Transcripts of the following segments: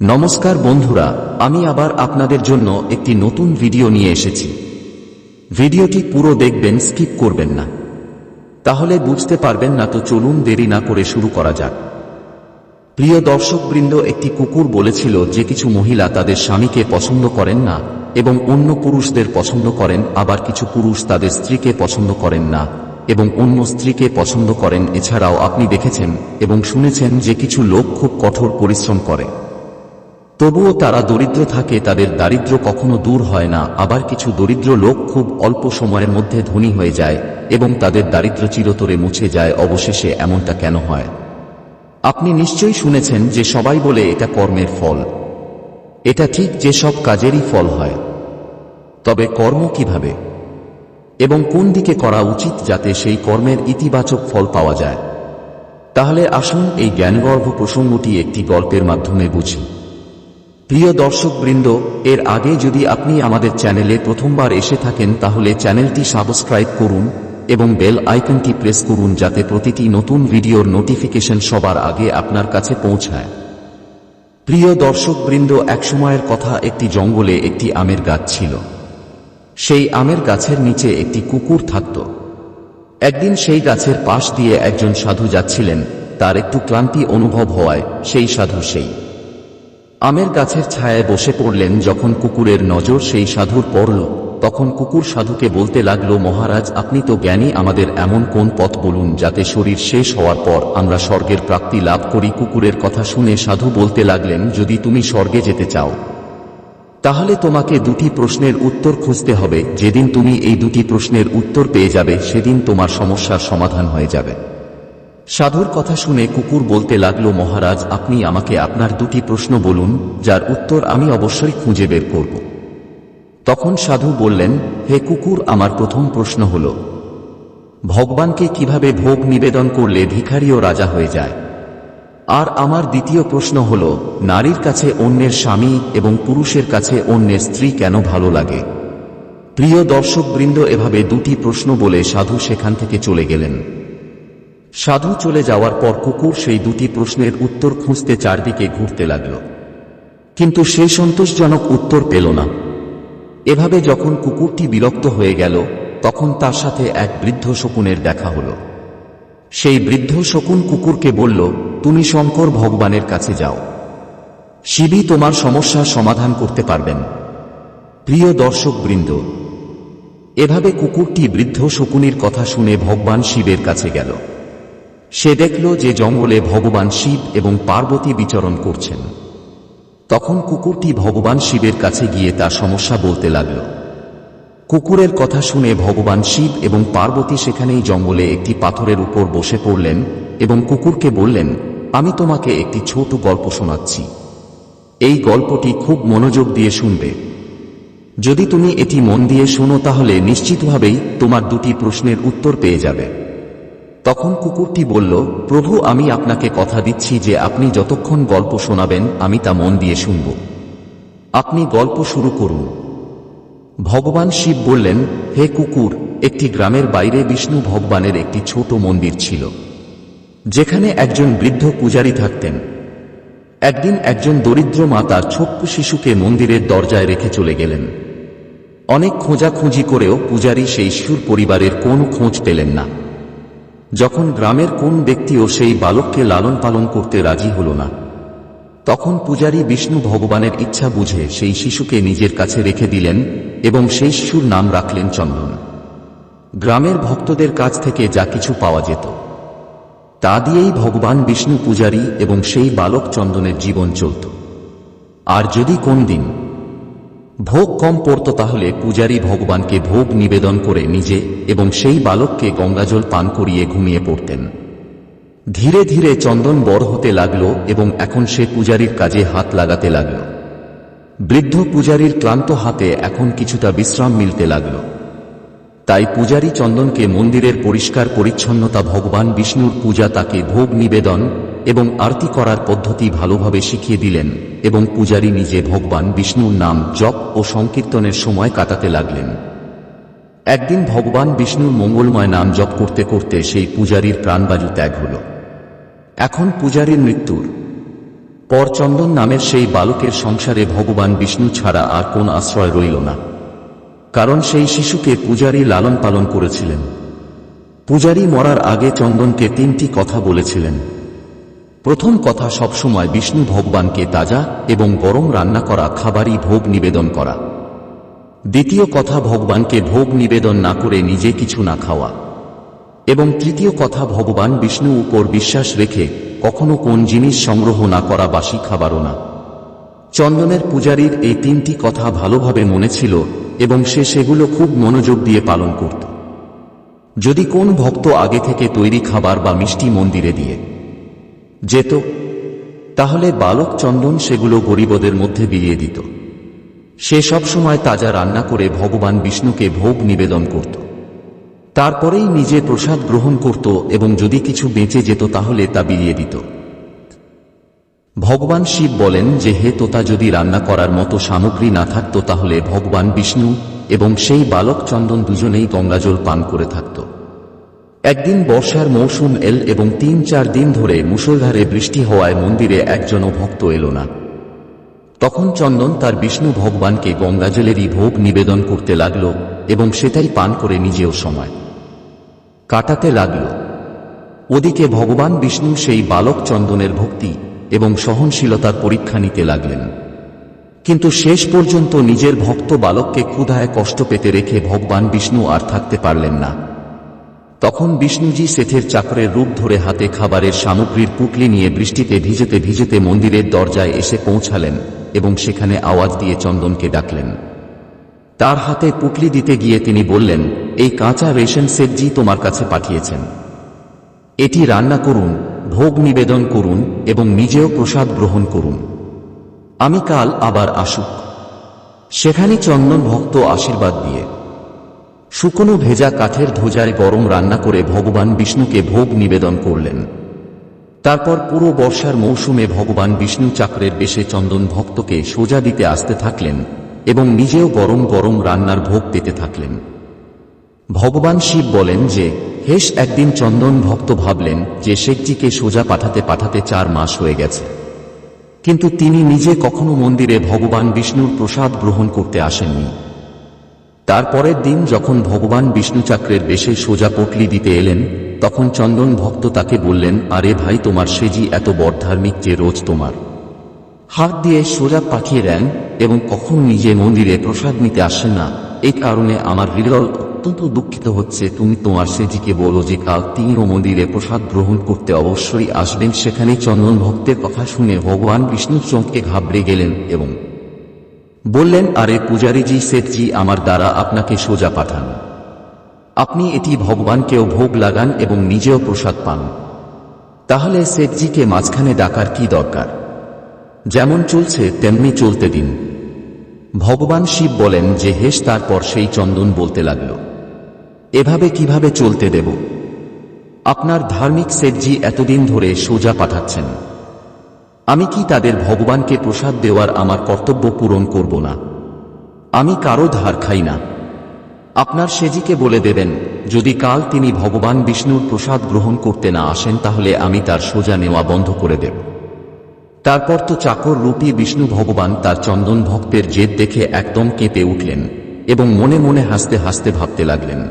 নমস্কার বন্ধুরা, আমি আবার আপনাদের জন্য একটি নতুন ভিডিও নিয়ে এসেছি। ভিডিওটি পুরো দেখবেন, স্কিপ করবেন না। তাহলে বুঝতে পারবেন না তো চলুন দেরি না করে শুরু করা যাক। প্রিয় দর্শকবৃন্দ, একটি কুকুর বলেছিল যে কিছু মহিলা তাদের স্বামীকে পছন্দ করেন না এবং অন্য পুরুষদের পছন্দ করেন, আবার কিছু পুরুষ তাদের স্ত্রীকে পছন্দ করেন না এবং অন্য স্ত্রীকে পছন্দ করেন। এছাড়াও আপনি দেখেছেন এবং শুনেছেন যে কিছু লোক খুব কঠোর পরিশ্রম করে। তবুও তারা দরিদ্র থাকে, তাদের দারিদ্র কখনো দূর হয় না। আবার কিছু দরিদ্র লোক খুব অল্প সময়ের মধ্যে ধনী হয়ে যায় এবং তাদের দারিদ্র চিরতরে মুছে যায়, অবশেষে এমনটা কেন হয়? আপনি নিশ্চয়ই শুনেছেন যে সবাই বলে এটা কর্মের ফল। এটা ঠিক যে সব কাজেরই ফল হয়। তবে কর্ম কীভাবে? এবং কোন দিকে করা উচিত যাতে সেই কর্মের ইতিবাচক ফল পাওয়া যায়? তাহলে আসুন এই জ্ঞানগর্ভ প্রসঙ্গটি একটি গল্পের মাধ্যমে বুঝি। প্রিয় দর্শকবৃন্দ, এর আগে যদি আপনি আমাদের চ্যানেলে প্রথমবার এসে থাকেন, তাহলে চ্যানেলটি সাবস্ক্রাইব করুন এবং বেল আইকনটি প্রেস করুন যাতে প্রতিটি নতুন ভিডিওর নোটিফিকেশন সবার আগে আপনার কাছে পৌঁছায়। প্রিয় দর্শকবৃন্দ, একসময়ের কথা একটি জঙ্গলে একটি আমের গাছ ছিল। সেই আমের গাছের নিচে একটি কুকুর থাকত। একদিন সেই গাছের পাশ দিয়ে একজন সাধু যাচ্ছিলেন, তার একটু ক্লান্তি অনুভব হওয়ায় সেই সাধু সেই। আমের গাছের ছায়ায় বসে পড়লেন যখন কুকুরের নজর সেই সাধুর পড়ল। তখন কুকুর সাধুকে বলতে লাগল, মহারাজ, আপনি তো জ্ঞানী, আমাদের এমন কোন পথ বলুন যাতে শরীর শেষ হওয়ার পর আমরা স্বর্গের প্রাপ্তি লাভ করি? কুকুরের কথা শুনে সাধু বলতে লাগলেন, যদি তুমি স্বর্গে যেতে চাও, তাহলে তোমাকে দুটি প্রশ্নের উত্তর খুঁজতে হবে। যেদিন তুমি এই দুটি প্রশ্নের উত্তর পেয়ে যাবে, সেদিন তোমার সমস্যার সমাধান হয়ে যাবে। সাধুর কথা শুনে কুকুর বলতে লাগল, মহারাজ, আপনি আমাকে আপনার দুটি প্রশ্ন বলুন, যার উত্তর আমি অবশ্যই খুঁজে বের করব। তখন সাধু বললেন, হে কুকুর, আমার প্রথম প্রশ্ন হল, ভগবানকে কীভাবে ভোগ নিবেদন করলে ভিখারিও রাজা হয়ে যায়? আর আমার দ্বিতীয় প্রশ্ন হল, নারীর কাছে অন্যের স্বামী এবং পুরুষের কাছে অন্যের স্ত্রী কেন ভালো লাগে? প্রিয় দর্শকবৃন্দ, এভাবে দুটি প্রশ্ন বলে সাধু সেখান থেকে চলে গেলেন। সাধু চলে যাওয়ার পর কুকুর সেই দুটি প্রশ্নের উত্তর খুঁজতে চারদিকে ঘুরতে লাগল। কিন্তু সে সন্তোষজনক উত্তর পেল না। এভাবে যখন কুকুরটি বিরক্ত হয়ে গেল, তখন তার সাথে এক বৃদ্ধ শকুনের দেখা হল। সেই বৃদ্ধ শকুন কুকুরকে বলল, তুমি শঙ্কর ভগবানের কাছে যাও। শিবই তোমার সমস্যার সমাধান করতে পারবেন। প্রিয় দর্শক বৃন্দ এভাবে কুকুরটি বৃদ্ধ শকুনির কথা শুনে ভগবান শিবের কাছে গেল। সে দেখল যে জঙ্গলে ভগবান শিব এবং পার্বতী বিচরণ করছেন। তখন কুকুরটি ভগবান শিবের কাছে গিয়ে তার সমস্যা বলতে লাগল। কুকুরের কথা শুনে ভগবান শিব এবং পার্বতী সেখানেই জঙ্গলে একটি পাথরের উপর বসে পড়লেন এবং কুকুরকে বললেন, আমি তোমাকে একটি ছোট গল্প শোনাচ্ছি। এই গল্পটি খুব মনোযোগ দিয়ে শুনবে। যদি তুমি এটি মন দিয়ে শোনো তাহলে নিশ্চিতভাবেই তোমার দুটি প্রশ্নের উত্তর পেয়ে যাবে। তখন কুকুরটি বলল, প্রভু, আমি আপনাকে কথা দিচ্ছি যে আপনি যতক্ষণ গল্প শোনাবেন, আমি তা মন দিয়ে শুনব। আপনি গল্প শুরু করুন। ভগবান শিব বললেন, হে কুকুর, একটি গ্রামের বাইরে বিষ্ণু ভগবানের একটি ছোট মন্দির ছিল, যেখানে একজন বৃদ্ধ পূজারী থাকতেন। একদিন একজন দরিদ্র মা তার ছোট্ট শিশুকে মন্দিরের দরজায় রেখে চলে গেলেন। অনেক খোঁজাখুঁজি করেও পূজারী সেই শিশুর পরিবারের কোনো খোঁজ পেলেন না। যখন গ্রামের কোন ব্যক্তিও সেই বালককে লালন পালন করতে রাজি হল না, তখন পূজারী বিষ্ণু ভগবানের ইচ্ছা বুঝে সেই শিশুকে নিজের কাছে রেখে দিলেন এবং সেই শিশুর নাম রাখলেন চন্দন। গ্রামের ভক্তদের কাছ থেকে যা কিছু পাওয়া যেত, তা দিয়েই ভগবান বিষ্ণু পূজারী এবং সেই বালক চন্দনের জীবন চলত। আর যদি কোন দিন ভোগ কম পড়ত তাহলে পূজারী ভগবানকে ভোগ নিবেদন করে নিজে এবং সেই বালককে গঙ্গাজল পান করিয়ে ঘুমিয়ে পড়তেন। ধীরে ধীরে চন্দন বড় হতে লাগল এবং এখন সে পূজারীর কাজে হাত লাগাতে লাগল। বৃদ্ধ পূজারীর ক্লান্ত হাতে এখন কিছুটা বিশ্রাম মিলতে লাগল। তাই পূজারী চন্দনকে মন্দিরের পরিষ্কার পরিচ্ছন্নতা ভগবান বিষ্ণুর পূজা তাকে ভোগ নিবেদন এবং আরতি করার পদ্ধতি ভালোভাবে শিখিয়ে দিলেন। এবং পূজারী নিজে ভগবান বিষ্ণুর নাম জপ ও সংকীর্তনের সময় কাটাতে লাগলেন। একদিন ভগবান বিষ্ণুর মঙ্গলময় নাম জপ করতে করতে সেই পূজারীর প্রাণবায়ু ত্যাগ হল। এখন পূজারীর মৃত্যুর। পর চন্দন নামের সেই বালকের সংসারে ভগবান বিষ্ণু ছাড়া আর কোন আশ্রয় রইল না। কারণ সেই শিশুকে পূজারী লালন পালন করেছিলেন। পূজারী মরার আগে চন্দনকে তিনটি কথা বলেছিলেন। প্রথম কথা সবসময় বিষ্ণু ভগবানকে তাজা এবং গরম রান্না করা খাবারই ভোগ নিবেদন করা। দ্বিতীয় কথা ভগবানকে ভোগ নিবেদন না করে নিজে কিছু না খাওয়া। এবং তৃতীয় কথা ভগবান বিষ্ণু উপর বিশ্বাস রেখে কখনো কোন জিনিস সংগ্রহ না করা বাসি খাবারও না। চন্দনের পূজারীর এই তিনটি কথা ভালোভাবে মনে ছিল এবং সে সেগুলো খুব মনোযোগ দিয়ে পালন করত। যদি কোন ভক্ত আগে থেকে তৈরি খাবার বা মিষ্টি মন্দিরে দিয়ে যেত, তাহলে বালক চন্দন সেগুলো গরিবদের মধ্যে বিলিয়ে দিত। সে সব সময় তাজা রান্না করে ভগবান বিষ্ণুকে ভোগ নিবেদন করত। তারপরেই নিজে প্রসাদ গ্রহণ করত এবং যদি কিছু বেঁচে যেত তাহলে তা বিলিয়ে দিত। ভগবান শিব বলেন যে, হে তোতা, যদি রান্না করার মতো সামগ্রী না থাকত তাহলে ভগবান বিষ্ণু এবং সেই বালক চন্দন দুজনেই গঙ্গাজল পান করে থাকত। একদিন বর্ষার মৌসুম এল এবং তিন চার দিন ধরে মুষলধারে বৃষ্টি হওয়ায় মন্দিরে একজনও ভক্ত এলো না। তখন চন্দন তার বিষ্ণু ভগবানকে গঙ্গাজলেরই ভোগ নিবেদন করতে লাগল এবং সেটাই পান করে নিজেও সময়। কাটাতে লাগল। ওদিকে ভগবান বিষ্ণু সেই বালক চন্দনের ভক্তি এবং সহনশীলতার পরীক্ষা নিতে লাগলেন। কিন্তু শেষ পর্যন্ত নিজের ভক্ত বালককে ক্ষুধায় কষ্ট পেতে রেখে ভগবান বিষ্ণু আর থাকতে পারলেন না। তখন বিষ্ণুজি সেঠের চাকরের রূপ ধরে হাতে খাবারের সামগ্রীর পুটলি নিয়ে বৃষ্টিতে ভিজেতে ভিজেতে মন্দিরের দরজায় এসে পৌঁছালেন এবং সেখানে আওয়াজ দিয়ে চন্দনকে ডাকলেন। তার হাতে পুটলি দিতে গিয়ে তিনি বললেন, এই কাঁচা রেশন সেটজি তোমার কাছে পাঠিয়েছেন। এটি রান্না করুন, ভোগ নিবেদন করুন এবং নিজেও প্রসাদ গ্রহণ করুন। আমি কাল আবার আসুক। সেখানে চন্দন ভক্ত আশীর্বাদ দিয়ে শুকনো ভেজা কাঠের ধোজায় গরম রান্না করে ভগবান বিষ্ণুকে ভোগ নিবেদন করলেন। তারপর পুরো বর্ষার মৌসুমে ভগবান বিষ্ণু চাকরের বেশে চন্দন ভক্তকে সোজা দিতে আসতে থাকলেন এবং নিজেও গরম গরম রান্নার ভোগ পেতে থাকলেন। ভগবান শিব বলেন যে হেস একদিন চন্দন ভক্ত ভাবলেন যে শেখজিকে সোজা পাঠাতে পাঠাতে চার মাস হয়ে গেছে। কিন্তু তিনি নিজে কখনো মন্দিরে ভগবান বিষ্ণুর প্রসাদ গ্রহণ করতে আসেননি। তারপরের দিন যখন ভগবান বিষ্ণুচাক্রের বেশে সোজা পটলি দিতে এলেন, তখন চন্দন ভক্ত তাকে বললেন, আরে ভাই, তোমার সেজি এত বড় যে রোজ তোমার। হাত দিয়ে সোজা পাঠিয়ে দেন এবং কখন নিজে মন্দিরে প্রসাদ নিতে আসেন না। এই কারণে আমার হৃদয় অত্যন্ত দুঃখিত হচ্ছে। তুমি তোমার সেজিকে বলো যে কাল তিনিও মন্দিরে প্রসাদ গ্রহণ করতে অবশ্যই আসবেন। সেখানে চন্দন ভক্তের কথা শুনে ভগবান বিষ্ণু চমকে ঘাবড়ে গেলেন এবং বললেন, আরে পূজারীজি সেটজি আমার দ্বারা আপনাকে সোজা পাঠান। আপনি এটি ভগবানকেও ভোগ লাগান এবং নিজেও প্রসাদ পান। তাহলে সেটজিকে মাঝখানে ডাকার কি দরকার? যেমন চলছে, তেমনি চলতে দিন। ভগবান শিব বলেন যে হেস তারপর সেই চন্দন বলতে লাগল। এভাবে কীভাবে চলতে দেব? আপনার ধার্মিক সেটজি এতদিন ধরে সোজা পাঠাচ্ছেন। আমি কি তাদের ভগবানকে প্রসাদ দেওয়ার আমার কর্তব্য পূরণ করব না? আমি কারও ধার খাই না। আপনার সেজিকে বলে দেবেন, যদি কাল তিনি ভগবান বিষ্ণুর প্রসাদ গ্রহণ করতে না আসেন, তাহলে আমি তার সোজা নেওয়া বন্ধ করে দেব। তারপর তো চাকর রূপী বিষ্ণু ভগবান তার চন্দন ভক্তের জেদ দেখে একদম কেঁপে উঠলেন এবং মনে মনে হাসতে হাসতে ভাবতে লাগলেন।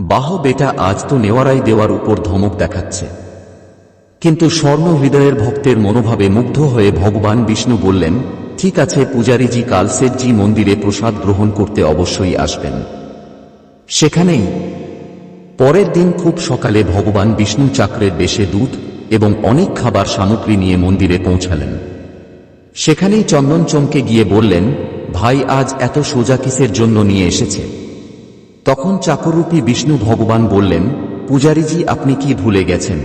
বাহ বেটা, আজ তো নেওয়ারাই দেওয়ার উপর ধমক দেখাচ্ছে। কিন্তু স্বর্ণ হৃদয়ের ভক্তের মনোভাবে মুগ্ধ হয়ে ভগবান বিষ্ণু বললেন, ঠিক আছে পূজারীজি, কাল সেটজি মন্দিরে প্রসাদ গ্রহণ করতে অবশ্যই আসবেন। সেখানেই পরের দিন খুব সকালে ভগবান বিষ্ণু চাক্রের বেশে দুধ এবং অনেক খাবার সামগ্রী নিয়ে মন্দিরে পৌঁছালেন। সেখানেই চন্দন চমকে গিয়ে বললেন, ভাই, আজ এত সোজা কিসের জন্য নিয়ে এসেছে? তখন চাকরূপী বিষ্ণু ভগবান বললেন, পূজারীজি, আপনি কি ভুলে গেছেন?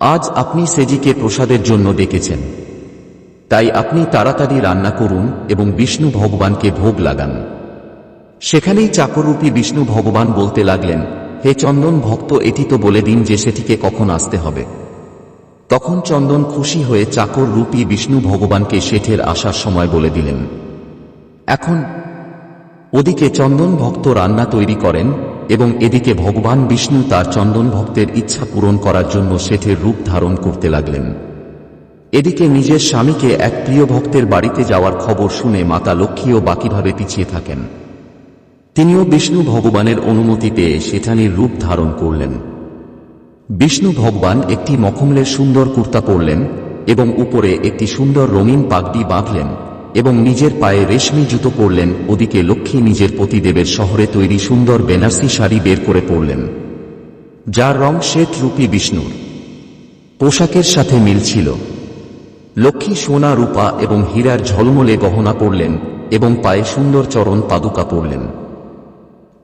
আজ আপনি সেজিকে প্রসাদের জন্য ডেকেছেন। তাই আপনি তাড়াতাড়ি রান্না করুন এবং বিষ্ণু ভগবানকে ভোগ লাগান। সেখানেই চাকররূপী বিষ্ণু ভগবান বলতে লাগলেন, হে চন্দন ভক্ত, এটি তো বলে দিন যে সেটিকে কখন আসতে হবে। তখন চন্দন খুশি হয়ে চাকর রূপী বিষ্ণু ভগবানকে শেঠের আসার সময় বলে দিলেন, এখন ওদিকে চন্দন ভক্ত রান্না তৈরি করেন এবং এদিকে ভগবান বিষ্ণু তার চন্দন ভক্তের ইচ্ছা পূরণ করার জন্য শেঠের রূপ ধারণ করতে লাগলেন। এদিকে নিজের স্বামীকে এক প্রিয় ভক্তের বাড়িতে যাওয়ার খবর শুনে মাতা লক্ষ্মীও বাকিভাবে পিছিয়ে থাকেন। তিনিও বিষ্ণু ভগবানের অনুমতি পেয়ে রূপ ধারণ করলেন। বিষ্ণু ভগবান একটি মখমলের সুন্দর কুর্তা পরলেন এবং উপরে একটি সুন্দর রঙিন পাগড়ি বাঁধলেন। এবং নিজের পায়ে রেশমি জুতো পরলেন, ওদিকে লক্ষ্মী নিজের পতিদেবের শহরে তৈরি সুন্দর বেনারসি শাড়ি বের করে পরলেন। যার রং শ্বেত রূপী বিষ্ণুর। পোশাকের সাথে মিল ছিল। লক্ষ্মী সোনা রূপা এবং হীরার ঝলমলে গহনা পরলেন এবং পায়ে সুন্দর চরণ পাদুকা পরলেন।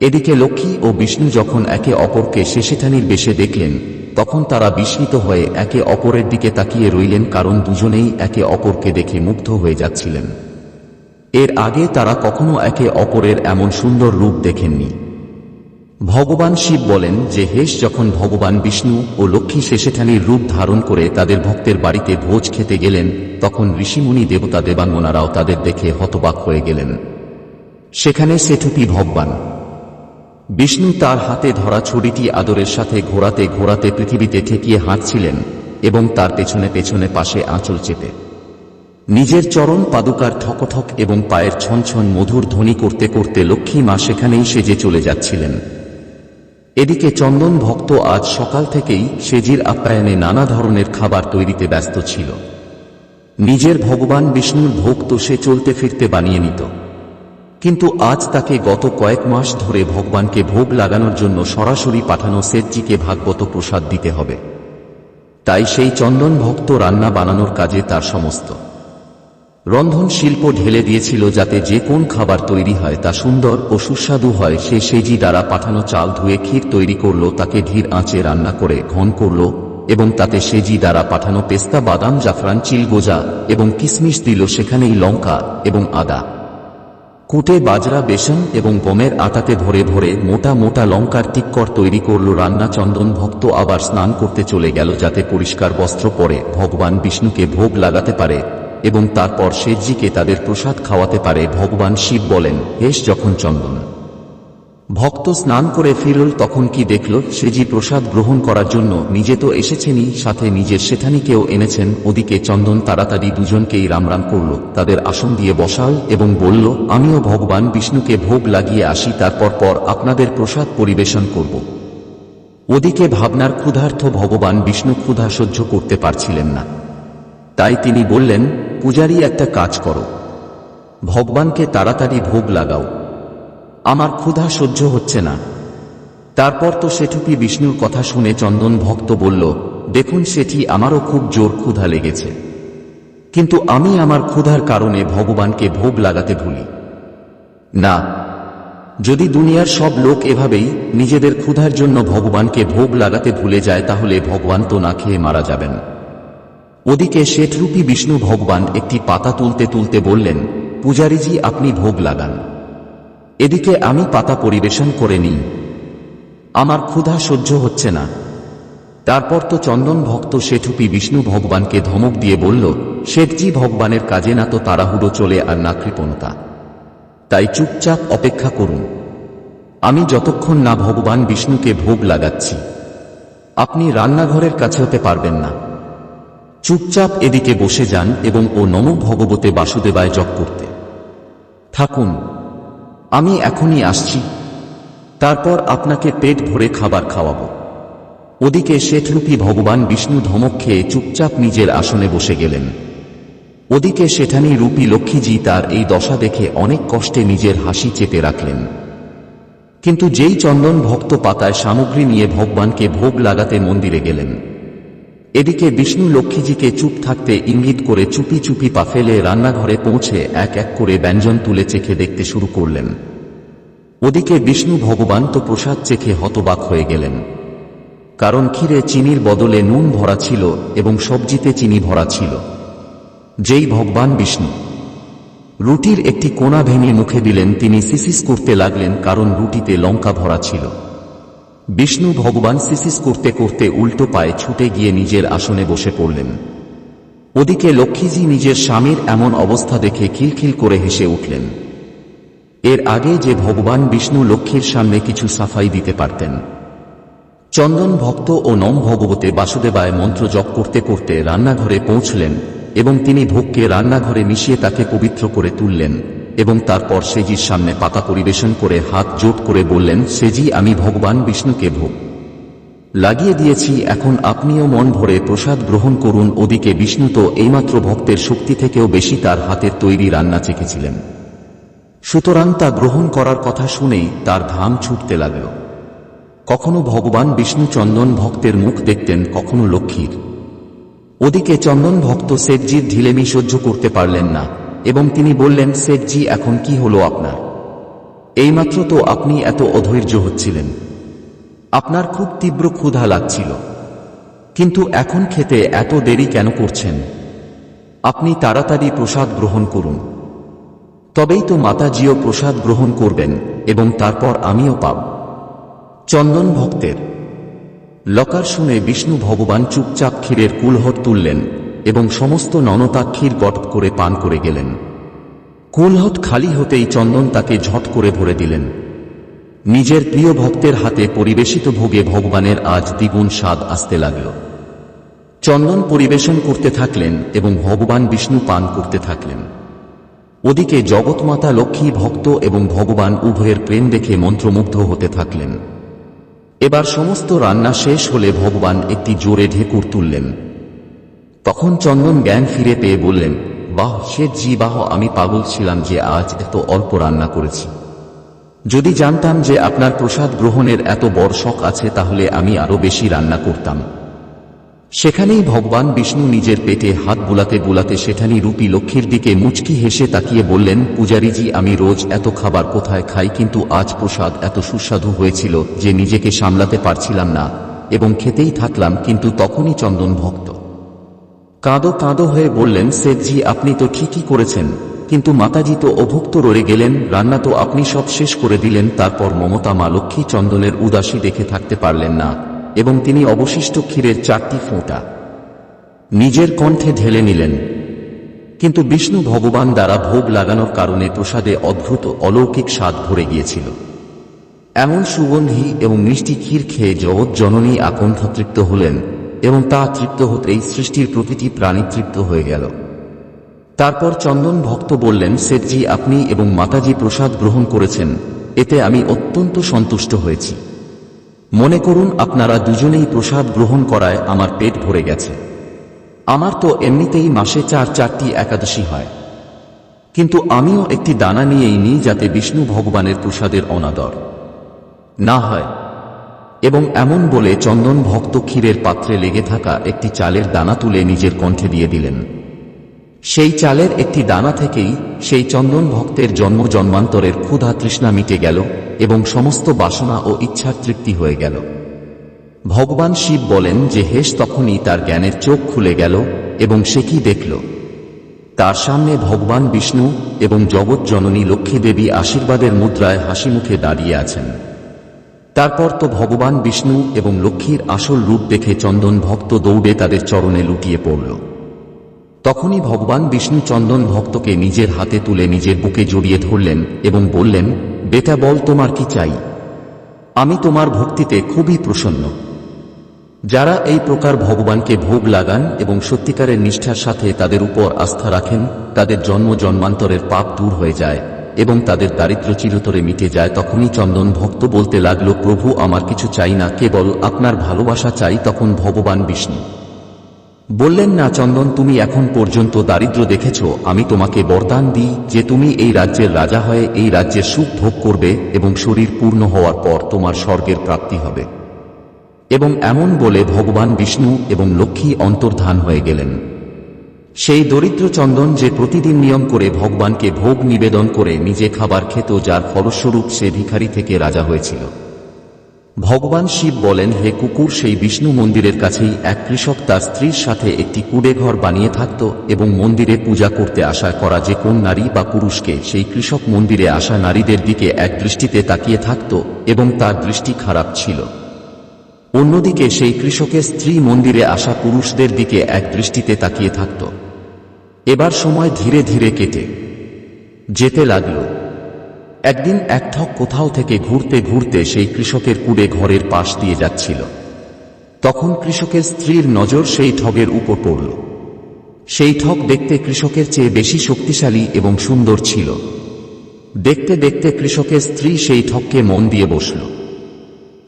এদিকে লক্ষ্মী ও বিষ্ণু যখন একে অপরকে শেষেঠানির বেশে দেখলেন, তখন তারা বিস্মিত হয়ে একে অপরের দিকে তাকিয়ে রইলেন কারণ দুজনেই একে অপরকে দেখে মুগ্ধ হয়ে যাচ্ছিলেন। এর আগে তারা কখনো একে অপরের এমন সুন্দর রূপ দেখেননি। ভগবান শিব বলেন যে হেস যখন ভগবান বিষ্ণু ও লক্ষ্মী শেষেঠানির রূপ ধারণ করে তাদের ভক্তের বাড়িতে ভোজ খেতে গেলেন, তখন ঋষিমুনি দেবতা দেবাঙ্গনারাও তাদের দেখে হতবাক হয়ে গেলেন। সেখানে সেঠুপি ভগবান। বিষ্ণু তার হাতে ধরা ছুরিটি আদরের সাথে ঘোরাতে ঘোরাতে পৃথিবীতে ঠেকিয়ে হাঁটছিলেন এবং তার পেছনে পেছনে পাশে আঁচল চেপে। নিজের চরণ পাদুকার ঠকঠক এবং পায়ের ছনছন মধুর ধ্বনি করতে করতে লক্ষ্মী মা সেখানেই সেজে চলে যাচ্ছিলেন। এদিকে চন্দন ভক্ত আজ সকাল থেকেই সেজির আপ্যায়নে নানা ধরনের খাবার তৈরিতে ব্যস্ত ছিল। নিজের ভগবান বিষ্ণুর ভোগ তো সে চলতে ফিরতে বানিয়ে নিত। কিন্তু আজ তাকে গত কয়েক মাস ধরে ভগবানকে ভোগ লাগানোর জন্য সরাসরি পাঠানো সেটজিকে ভাগবত প্রসাদ দিতে হবে। তাই সেই চন্দন ভক্ত রান্না বানানোর কাজে তার সমস্ত। রন্ধন শিল্প ঢেলে দিয়েছিল যাতে যে কোন খাবার তৈরি হয় তা সুন্দর ও সুস্বাদু হয়, সে সেজি দ্বারা পাঠানো চাল ধুয়ে ক্ষীর তৈরি করল, তাকে ধীর আঁচে রান্না করে ঘন করল এবং তাতে সেজি দ্বারা পাঠানো পেস্তা, বাদাম, জাফরান, চিলগোজা এবং কিসমিস দিল, সেখানেই লঙ্কা এবং আদা। কুটে বাজরা, বেসন এবং গমের আটাতে ধরে ধরে মোটা মোটা লঙ্কার টিক্কর তৈরি করল রান্না চন্দন ভক্ত আবার স্নান করতে চলে গেল যাতে পরিষ্কার বস্ত্র পরে ভগবান বিষ্ণুকে ভোগ লাগাতে পারে এবং তারপর সেজিকে তাদের প্রসাদ খাওয়াতে পারে ভগবান শিব বলেন হেশ যখন চন্দন। ভক্ত স্নান করে ফিরল, তখন কি দেখল? সেজি প্রসাদ গ্রহণ করার জন্য নিজে তো এসেছেনই, সাথে নিজের শেঠানিকেও এনেছেন। ওদিকে চন্দন তাড়াতাড়ি দুজনকেই রামরাম করল, তাদের আসন দিয়ে বসাল এবং বলল, আমিও ভগবান বিষ্ণুকে ভোগ লাগিয়ে আসি, তারপর পর আপনাদের প্রসাদ পরিবেশন করব। ওদিকে ভাবনার ক্ষুধার্থ ভগবান বিষ্ণু ক্ষুধা সহ্য করতে পারছিলেন না। তাই তিনি বললেন, পূজারি, একটা কাজ করো। ভগবানকে তাড়াতাড়ি ভোগ লাগাও। আমার ক্ষুধা সহ্য হচ্ছে না। তারপর তো সেঠুপি বিষ্ণুর কথা শুনে চন্দন ভক্ত বলল, দেখুন সেটি আমারও খুব জোর ক্ষুধা লেগেছে। কিন্তু আমি আমার ক্ষুধার কারণে ভগবানকে ভোগ লাগাতে ভুলি। না, যদি দুনিয়ার সব লোক এভাবেই নিজেদের ক্ষুধার জন্য ভগবানকে ভোগ লাগাতে ভুলে যায়, তাহলে ভগবান তো না খেয়ে মারা যাবেন। ওদিকে শেঠরূপী বিষ্ণু ভগবান একটি পাতা তুলতে তুলতে বললেন, পূজারীজি, আপনি ভোগ লাগান। এদিকে আমি পাতা পরিবেশন করে নিই। আমার ক্ষুধা সহ্য হচ্ছে না। তারপর তো চন্দন ভক্ত সেঠুপি বিষ্ণু ভগবানকে ধমক দিয়ে বলল, শেঠজি ভগবানের কাজে না তো তাড়াহুড়ো চলে আর না কৃপণতা। তাই চুপচাপ অপেক্ষা করুন। আমি যতক্ষণ না ভগবান বিষ্ণুকে ভোগ লাগাচ্ছি। আপনি রান্নাঘরের কাছে হতে পারবেন না। চুপচাপ এদিকে বসে যান এবং ও নম ভগবতে বাসুদেবায় জপ করতে। থাকুন। আমি এখনই আসছি। তারপর আপনাকে পেট ভরে খাবার খাওয়াবো। ওদিকে শেঠরূপী ভগবান বিষ্ণু ধমক খেয়ে চুপচাপ নিজের আসনে বসে গেলেন। ওদিকে সেঠানি রূপী লক্ষ্মীজি তার এই দশা দেখে অনেক কষ্টে নিজের হাসি চেপে রাখলেন। কিন্তু যেই চন্দন ভক্ত পাতায় সামগ্রী নিয়ে ভগবানকে ভোগ লাগাতে মন্দিরে গেলেন এদিকে বিষ্ণু লক্ষ্মীজিকে চুপ থাকতে ইঙ্গিত করে চুপি চুপি পা ফেলে রান্নাঘরে পৌঁছে এক এক করে ব্যঞ্জন তুলে চেখে দেখতে শুরু করলেন। ওদিকে বিষ্ণু ভগবান তো প্রসাদ চেখে হতবাক হয়ে গেলেন। কারণ ক্ষীরে চিনির বদলে নুন ভরা ছিল এবং সবজিতে চিনি ভরা ছিল। যেই ভগবান বিষ্ণু। রুটির একটি কোনা ভেঙে মুখে দিলেন, তিনি সিসিস করতে লাগলেন কারণ রুটিতে লঙ্কা ভরা ছিল। বিষ্ণু ভগবান সিসিস করতে করতে উল্টো পায়ে ছুটে গিয়ে নিজের আসনে বসে পড়লেন। ওদিকে লক্ষ্মীজি নিজের স্বামীর এমন অবস্থা দেখে খিলখিল করে হেসে উঠলেন। এর আগে যে ভগবান বিষ্ণু লক্ষ্মীর সামনে কিছু সাফাই দিতে পারতেন। চন্দন ভক্ত ও নম ভগবতে বাসুদেবায় মন্ত্র জপ করতে করতে রান্নাঘরে পৌঁছলেন এবং তিনি ভোগকে রান্নাঘরে মিশিয়ে তাকে পবিত্র করে তুললেন। এবং তারপর সেজির সামনে পাতা পরিবেশন করে হাত জোট করে বললেন, সেজি, আমি ভগবান বিষ্ণুকে ভোগ। লাগিয়ে দিয়েছি, এখন আপনিও মন ভরে প্রসাদ গ্রহণ করুন। ওদিকে বিষ্ণু তো এইমাত্র ভক্তের শক্তি থেকেও বেশি তার হাতের তৈরি রান্না চেখেছিলেন। সুতরাং তা গ্রহণ করার কথা শুনেই তার ঘাম ছুটতে লাগল। কখনো ভগবান বিষ্ণু চন্দন ভক্তের মুখ দেখতেন, কখনো লক্ষ্মীর। ওদিকে চন্দন ভক্ত শেখজির ঢিলেমি সহ্য করতে পারলেন না। এবং তিনি বললেন শেখজি এখন কি হলো আপনার? এইমাত্র তো আপনি এত অধৈর্য হচ্ছিলেন। আপনার খুব তীব্র ক্ষুধা লাগছিল। কিন্তু এখন খেতে এত দেরি কেন করছেন? আপনি তাড়াতাড়ি প্রসাদ গ্রহণ করুন। তবেই তো মাতাজিও প্রসাদ গ্রহণ করবেন এবং তারপর আমিও পাব। চন্দন ভক্তের লকার শুনে বিষ্ণু ভগবান চুপচাপ ক্ষীরের কুলহট তুললেন। এবং সমস্ত ননতাক্ষীর গট করে পান করে গেলেন। কুলহট খালি হতেই চন্দন তাকে ঝট করে ভরে দিলেন। নিজের প্রিয় ভক্তের হাতে পরিবেশিত ভোগে ভগবানের আজ দ্বিগুণ স্বাদ আসতে লাগল। চন্দন পরিবেশন করতে থাকলেন এবং ভগবান বিষ্ণু পান করতে থাকলেন। ওদিকে জগৎমাতা লক্ষ্মী ভক্ত এবং ভগবান উভয়ের প্রেম দেখে মন্ত্রমুগ্ধ হতে থাকলেন। এবার সমস্ত রান্না শেষ হলে ভগবান একটি জোরে ঢেকুর তুললেন। তখন চন্দন জ্ঞান ফিরে পেয়ে বললেন, বাহ, সে জি বাহ আমি পাগল ছিলাম যে আজ এত অল্প রান্না করেছি। যদি জানতাম যে আপনার প্রসাদ গ্রহণের এত বড় শখ আছে, তাহলে আমি আরও বেশি রান্না করতাম। সেখানেই ভগবান বিষ্ণু নিজের পেটে হাত বুলাতে বুলাতে সেখানেই রূপী লক্ষ্মীর দিকে মুচকি হেসে তাকিয়ে বললেন, পূজারীজি, আমি রোজ এত খাবার কোথায় খাই, কিন্তু আজ প্রসাদ এত সুস্বাদু হয়েছিল যে নিজেকে সামলাতে পারছিলাম না এবং খেতেই থাকলাম, কিন্তু তখনই চন্দন ভক্ত কাঁদো কাঁদো হয়ে বললেন শেঠজি আপনি তো ঠিকই করেছেন। কিন্তু মাতাজি তো অভুক্ত রয়ে গেলেন, রান্না তো আপনি সব শেষ করে দিলেন। তারপর মমতা মা লক্ষ্মী চন্দনের উদাসী দেখে থাকতে পারলেন না এবং তিনি অবশিষ্ট ক্ষীরের চারটি ফোঁটা নিজের কণ্ঠে ঢেলে নিলেন। কিন্তু বিষ্ণু ভগবান দ্বারা ভোগ লাগানোর কারণে প্রসাদে অদ্ভুত, অলৌকিক স্বাদ ভরে গিয়েছিল। এমন সুগন্ধি এবং মিষ্টি ক্ষীর খেয়ে জগৎ জননী আকণ্ঠ তৃপ্ত হলেন। এবং তা তৃপ্ত হতেই সৃষ্টির প্রতিটি প্রাণী তৃপ্ত হয়ে গেল। তারপর চন্দন ভক্ত বললেন, শেঠজি, আপনি এবং মাতাজি প্রসাদ গ্রহণ করেছেন। এতে আমি অত্যন্ত সন্তুষ্ট হয়েছি। মনে করুন, আপনারা দুজনেই প্রসাদ গ্রহণ করায় আমার পেট ভরে গেছে। আমার তো এমনিতেই মাসে চার চারটি একাদশী হয়। কিন্তু আমিও একটি দানা নিয়েই নিই যাতে বিষ্ণু ভগবানের প্রসাদের অনাদর। না হয় এবং এমন বলে চন্দন ভক্ত ক্ষীরের পাত্রে লেগে থাকা একটি চালের দানা তুলে নিজের কণ্ঠে দিয়ে দিলেন। সেই চালের একটি দানা থেকেই সেই চন্দন ভক্তের জন্ম জন্মান্তরের ক্ষুধা তৃষ্ণা মিটে গেল এবং সমস্ত বাসনা ও ইচ্ছার তৃপ্তি হয়ে গেল। ভগবান শিব বলেন যে হেস তখনই তার জ্ঞানের চোখ খুলে গেল এবং সে কি দেখল? তার সামনে ভগবান বিষ্ণু এবং জগৎ জননী লক্ষ্মী দেবী আশীর্বাদের মুদ্রায় হাসি মুখে দাঁড়িয়ে আছেন। তারপর তো ভগবান বিষ্ণু এবং লক্ষ্মীর আসল রূপ দেখে চন্দন ভক্ত দৌড়ে তাদের চরণে লুটিয়ে পড়ল। তখনই ভগবান বিষ্ণু চন্দন ভক্তকে নিজের হাতে তুলে নিজের বুকে জড়িয়ে ধরলেন এবং বললেন, বেটা বল, তোমার কি চাই? আমি তোমার ভক্তিতে খুবই প্রসন্ন। যারা এই প্রকার ভগবানকে ভোগ লাগান এবং সত্যিকারের নিষ্ঠার সাথে তাদের উপর আস্থা রাখেন, তাদের জন্ম জন্মান্তরের পাপ দূর হয়ে যায়। এবং তাদের দারিদ্র চিরতরে মিটে যায়, তখনই চন্দন ভক্ত বলতে লাগল, প্রভু, আমার কিছু চাই না, কেবল আপনার ভালোবাসা চাই, তখন ভগবান বিষ্ণু। বললেন, না চন্দন, তুমি এখন পর্যন্ত দারিদ্র দেখেছ, আমি তোমাকে বরদান দিই, যে তুমি এই রাজ্যের রাজা হয়ে এই রাজ্যের সুখ ভোগ করবে এবং শরীর পূর্ণ হওয়ার পর তোমার স্বর্গের প্রাপ্তি হবে। এবং এমন বলে ভগবান বিষ্ণু এবং লক্ষ্মী অন্তর্ধান হয়ে গেলেন। সেই দরিদ্র চন্দন যে প্রতিদিন নিয়ম করে ভগবানকে ভোগ নিবেদন করে নিজে খাবার খেত, যার ফলস্বরূপ সে ভিখারি থেকে রাজা হয়েছিল। ভগবান শিব বলেন, হে কুকুর, সেই বিষ্ণু মন্দিরের কাছেই এক কৃষক তার স্ত্রীর সাথে একটি কুড়ে ঘর বানিয়ে থাকত এবং মন্দিরে পূজা করতে আশা করা যে কোন নারী বা পুরুষকে সেই কৃষক মন্দিরে আসা নারীদের দিকে এক দৃষ্টিতে তাকিয়ে থাকত এবং তার দৃষ্টি খারাপ ছিল। অন্যদিকে সেই কৃষকের স্ত্রী মন্দিরে আসা পুরুষদের দিকে এক দৃষ্টিতে তাকিয়ে থাকত। এবার সময় ধীরে ধীরে কেটে। যেতে লাগল। একদিন এক ঠক কোথাও থেকে ঘুরতে ঘুরতে সেই কৃষকের কুড়ে ঘরের পাশ দিয়ে যাচ্ছিল। তখন কৃষকের স্ত্রীর নজর সেই ঠগের উপর পড়ল। সেই ঠক দেখতে কৃষকের চেয়ে বেশি শক্তিশালী এবং সুন্দর ছিল। দেখতে দেখতে কৃষকের স্ত্রী সেই ঠককে মন দিয়ে বসল।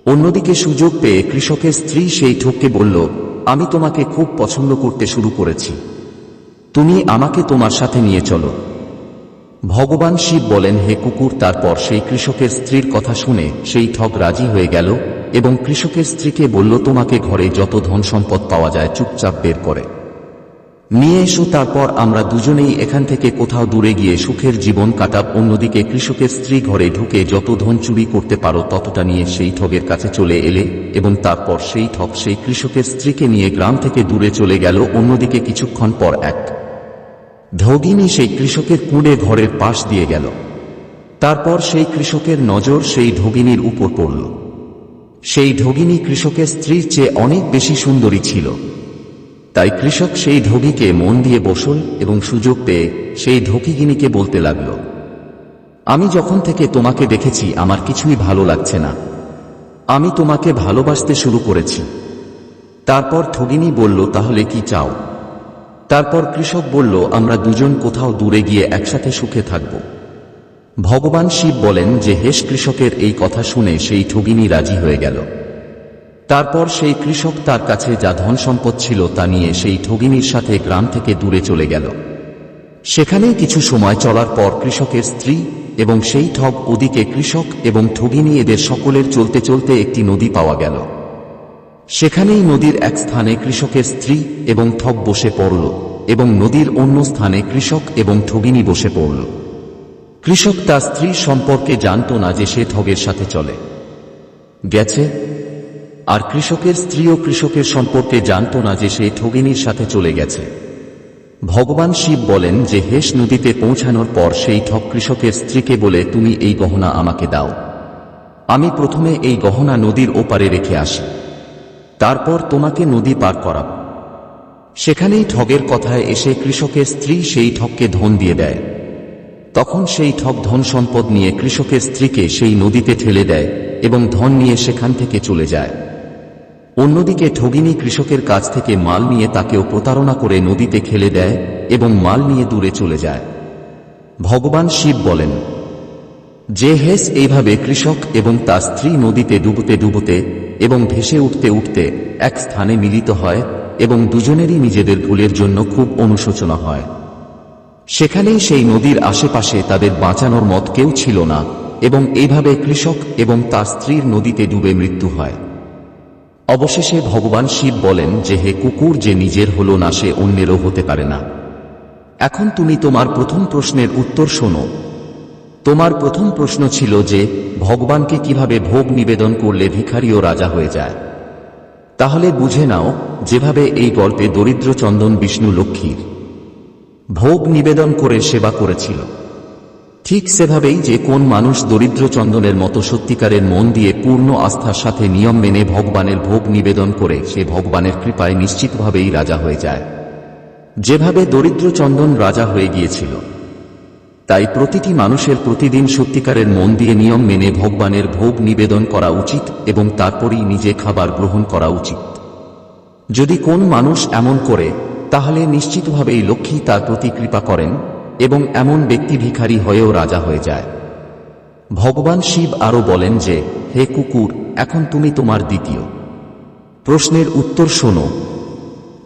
অন্যদিকে সুযোগ পেয়ে কৃষকের স্ত্রী সেই ঠককে বলল, আমি তোমাকে খুব পছন্দ করতে শুরু করেছি। তুমি আমাকে তোমার সাথে নিয়ে চলো। ভগবান শিব বলেন, হে কুকুর, তারপর সেই কৃষকের স্ত্রীর কথা শুনে সেই ঠগ রাজি হয়ে গেল এবং কৃষকের স্ত্রীকে বলল, তোমাকে ঘরে যত ধন সম্পদ পাওয়া যায় চুপচাপ বের করে। নিয়ে এসো, তারপর আমরা দুজনেই এখান থেকে কোথাও দূরে গিয়ে সুখের জীবন কাটাব। অন্যদিকে কৃষকের স্ত্রী ঘরে ঢুকে যত ধন চুরি করতে পারো, ততটা নিয়ে সেই ঠগের কাছে চলে এলে এবং তারপর সেই ঠগ সেই কৃষকের স্ত্রীকে নিয়ে গ্রাম থেকে দূরে চলে গেল। অন্যদিকে কিছুক্ষণ পর এক ঢগিনী সেই কৃষকের কুঁড়ে ঘরের পাশ দিয়ে গেল। তারপর সেই কৃষকের নজর সেই ঢগিনীর উপর পড়ল। সেই ঢগিনী কৃষকের স্ত্রীর চেয়ে অনেক বেশি সুন্দরী ছিল। তাই কৃষক সেই ঢগিকে মন দিয়ে বসল এবং সুযোগ পেয়ে সেই ঢকিগিনীকে বলতে লাগল, আমি যখন থেকে তোমাকে দেখেছি, আমার কিছুই ভালো লাগছে না। আমি তোমাকে ভালোবাসতে শুরু করেছি। তারপর ঠগিনী বলল, তাহলে কি চাও? তারপর কৃষক বলল, আমরা দুজন কোথাও দূরে গিয়ে একসাথে সুখে থাকব। ভগবান শিব বলেন যে, হেস কৃষকের এই কথা শুনে সেই ঠগিনী রাজি হয়ে গেল। তারপর সেই কৃষক তার কাছে যা ধন সম্পদ ছিল তা নিয়ে সেই ঠগিনীর সাথে গ্রাম থেকে দূরে চলে গেল। সেখানেই কিছু সময় চলার পর কৃষকের স্ত্রী এবং সেই ঠগ ওদিকে কৃষক এবং ঠগিনী এদের সকলের চলতে চলতে একটি নদী পাওয়া গেল। সেখানেই নদীর এক স্থানে কৃষকের স্ত্রী এবং ঠগ বসে পড়ল এবং নদীর অন্য স্থানে কৃষক এবং ঠগিনী বসে পড়ল। কৃষক তার স্ত্রী সম্পর্কে জানত না যে সে ঠগের সাথে চলে। গেছে। আর কৃষকের স্ত্রীও কৃষকের সম্পর্কে জানত না যে সে ঠগিনীর সাথে চলে গেছে। ভগবান শিব বলেন যে হেস নদীতে পৌঁছানোর পর সেই ঠগ কৃষকের স্ত্রীকে বলে, তুমি এই গহনা আমাকে দাও। আমি প্রথমে এই গহনা নদীর ওপারে রেখে আসি। তারপর তোমাকে নদী পার করাব। সেখানেই ঠগের কথায় এসে কৃষকের স্ত্রী সেই ঠগকে ধন দিয়ে দেয়। তখন সেই ঠগ ধন সম্পদ নিয়ে কৃষকের স্ত্রীকে সেই নদীতে ঠেলে দেয় এবং ধন নিয়ে সেখান থেকে চলে যায়। অন্যদিকে ঠগিনী কৃষকের কাছ থেকে মাল নিয়ে তাকেও প্রতারণা করে নদীতে খেলে দেয় এবং মাল নিয়ে দূরে চলে যায়। ভগবান শিব বলেন, যে হেস এইভাবে কৃষক এবং তার স্ত্রী নদীতে ডুবতে ডুবতে এবং ভেসে উঠতে উঠতে এক স্থানে মিলিত হয় এবং দুজনেরই নিজেদের ভুলের জন্য খুব অনুশোচনা হয়। সেখানেই সেই নদীর আশেপাশে তাদের বাঁচানোর মত কেউ ছিল না এবং এইভাবে কৃষক এবং তার স্ত্রীর নদীতে ডুবে মৃত্যু হয়। অবশেষে ভগবান শিব বলেন যে, হে কুকুর, যে নিজের হলো না, সে অন্যেরও হতে পারে না। এখন তুমি তোমার প্রথম প্রশ্নের উত্তর শোনো। তোমার প্রথম প্রশ্ন ছিল যে, ভগবানকে কীভাবে ভোগ নিবেদন করলে ভিখারিও রাজা হয়ে যায়? তাহলে বুঝে নাও, যেভাবে এই গল্পে দরিদ্র চন্দন বিষ্ণু লক্ষ্মীর ভোগ নিবেদন করে সেবা করেছিল। ঠিক সেভাবেই যে কোন মানুষ দরিদ্র চন্দনের মতো সত্যিকারের মন দিয়ে পূর্ণ আস্থার সাথে নিয়ম মেনে ভগবানের ভোগ নিবেদন করে সে ভগবানের কৃপায় নিশ্চিতভাবেই রাজা হয়ে যায়। যেভাবে দরিদ্র চন্দন রাজা হয়ে গিয়েছিল তাই প্রতিটি মানুষের প্রতিদিন সত্যিকারের মন দিয়ে নিয়ম মেনে ভগবানের ভোগ নিবেদন করা উচিত এবং তারপরই নিজে খাবার গ্রহণ করা উচিত। যদি কোন মানুষ এমন করে, তাহলে নিশ্চিতভাবেই লক্ষ্মী তার প্রতি কৃপা করেন এবং এমন ব্যক্তি ভিখারি হয়েও রাজা হয়ে যায়। ভগবান শিব আরও বলেন যে, হে কুকুর, এখন তুমি তোমার দ্বিতীয়। প্রশ্নের উত্তর শোনো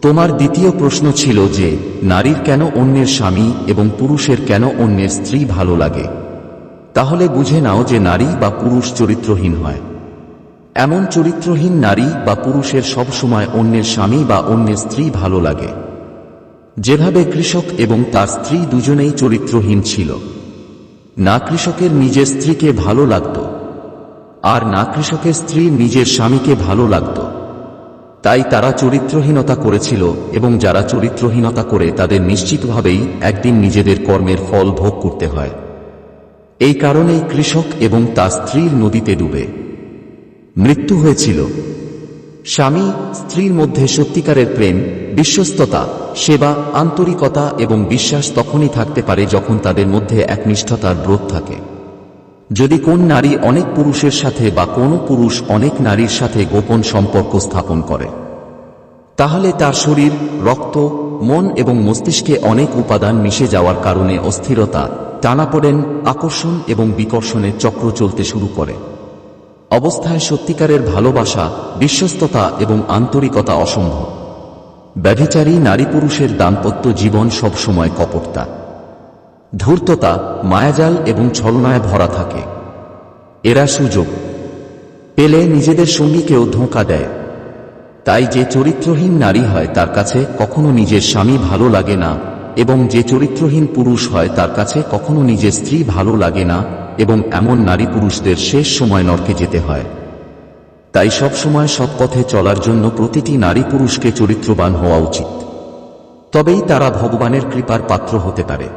তোমার দ্বিতীয় প্রশ্ন ছিল যে, নারীর কেন অন্যের স্বামী এবং পুরুষের কেন অন্যের স্ত্রী ভালো লাগে? তাহলে বুঝে নাও যে নারী বা পুরুষ চরিত্রহীন হয়। এমন চরিত্রহীন নারী বা পুরুষের সব সময় অন্যের স্বামী বা অন্যের স্ত্রী ভালো লাগে। যেভাবে কৃষক এবং তার স্ত্রী দুজনেই চরিত্রহীন ছিল। না কৃষকের নিজের স্ত্রীকে ভালো লাগত, আর না কৃষকের স্ত্রী নিজের স্বামীকে ভালো লাগত। তাই তারা চরিত্রহীনতা করেছিল এবং যারা চরিত্রহীনতা করে তাদের নিশ্চিতভাবেই একদিন নিজেদের কর্মের ফল ভোগ করতে হয়। এই কারণেই কৃষক এবং তার স্ত্রীর নদীতে ডুবে। মৃত্যু হয়েছিল। স্বামী, স্ত্রীর মধ্যে সত্যিকারের প্রেম, বিশ্বস্ততা, সেবা, আন্তরিকতা এবং বিশ্বাস তখনই থাকতে পারে যখন তাদের মধ্যে একনিষ্ঠতার ব্রত থাকে। যদি কোন নারী অনেক পুরুষের সাথে বা কোনো পুরুষ অনেক নারীর সাথে গোপন সম্পর্ক স্থাপন করে, তাহলে তার শরীর, রক্ত, মন এবং মস্তিষ্কে অনেক উপাদান মিশে যাওয়ার কারণে অস্থিরতা, টানাপোড়েন, আকর্ষণ এবং বিকর্ষণের চক্র চলতে শুরু করে। অবস্থায় সত্যিকারের ভালোবাসা, বিশ্বস্ততা এবং আন্তরিকতা অসম্ভব। ব্যভিচারী নারী পুরুষের দাম্পত্য জীবন সবসময় কপটতা। ধূর্ততা, মায়াজাল এবং ছলনায় ভরা থাকে। এরা সুযোগ। পেলে নিজেদের সঙ্গীকেও ধোঁকা দেয়। তাই যে চরিত্রহীন নারী হয় তার কাছে কখনো নিজের স্বামী ভালো লাগে না এবং যে চরিত্রহীন পুরুষ হয় তার কাছে কখনো নিজের স্ত্রী ভালো লাগে না এবং এমন নারী পুরুষদের শেষ সময় নরকে যেতে হয়। তাই সবসময় সৎ পথে চলার জন্য প্রতিটি নারী পুরুষকে চরিত্রবান হওয়া উচিত। তবেই তারা ভগবানের কৃপার পাত্র হতে পারে।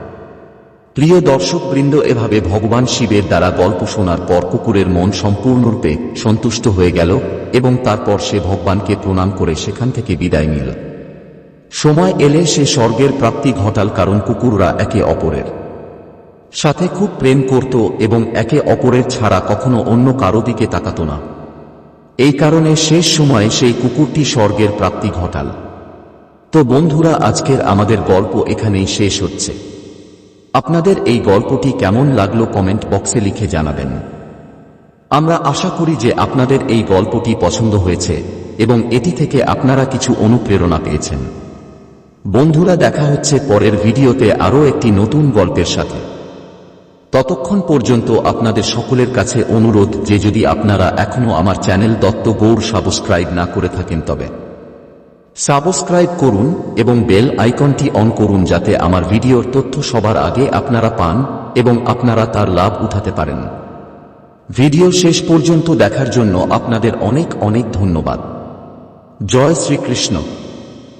প্রিয় দর্শকবৃন্দ, এভাবে ভগবান শিবের দ্বারা গল্প শোনার পর কুকুরের মন সম্পূর্ণরূপে সন্তুষ্ট হয়ে গেল এবং তারপর সে ভগবানকে প্রণাম করে সেখান থেকে বিদায় নিল। সময় এলে সে স্বর্গের প্রাপ্তি ঘটাল কারণ কুকুররা একে অপরের সাথে খুব প্রেম করত এবং একে অপরের ছাড়া কখনো অন্য কারও দিকে তাকাত না। এই কারণে শেষ সময়ে সেই কুকুরটি স্বর্গের প্রাপ্তি ঘটাল। তো বন্ধুরা, আজকের আমাদের গল্প এখানেই শেষ হচ্ছে। আপনাদের এই গল্পটি কেমন লাগল কমেন্ট বক্সে লিখে জানাবেন। আমরা আশা করি যে আপনাদের এই গল্পটি পছন্দ হয়েছে এবং এটি থেকে আপনারা কিছু অনুপ্রেরণা পেয়েছেন। বন্ধুরা, দেখা হচ্ছে পরের ভিডিওতে আরও একটি নতুন গল্পের সাথে। ততক্ষণ পর্যন্ত আপনাদের সকলের কাছে অনুরোধ যে যদি আপনারা এখনও আমার চ্যানেল দত্ত গৌর সাবস্ক্রাইব না করে থাকেন তবে। সাবস্ক্রাইব করুন এবং বেল আইকনটি অন করুন যাতে আমার ভিডিওর তথ্য সবার আগে আপনারা পান এবং আপনারা তার লাভ উঠাতে পারেন। ভিডিও শেষ পর্যন্ত দেখার জন্য আপনাদের অনেক অনেক ধন্যবাদ। জয় শ্রীকৃষ্ণ।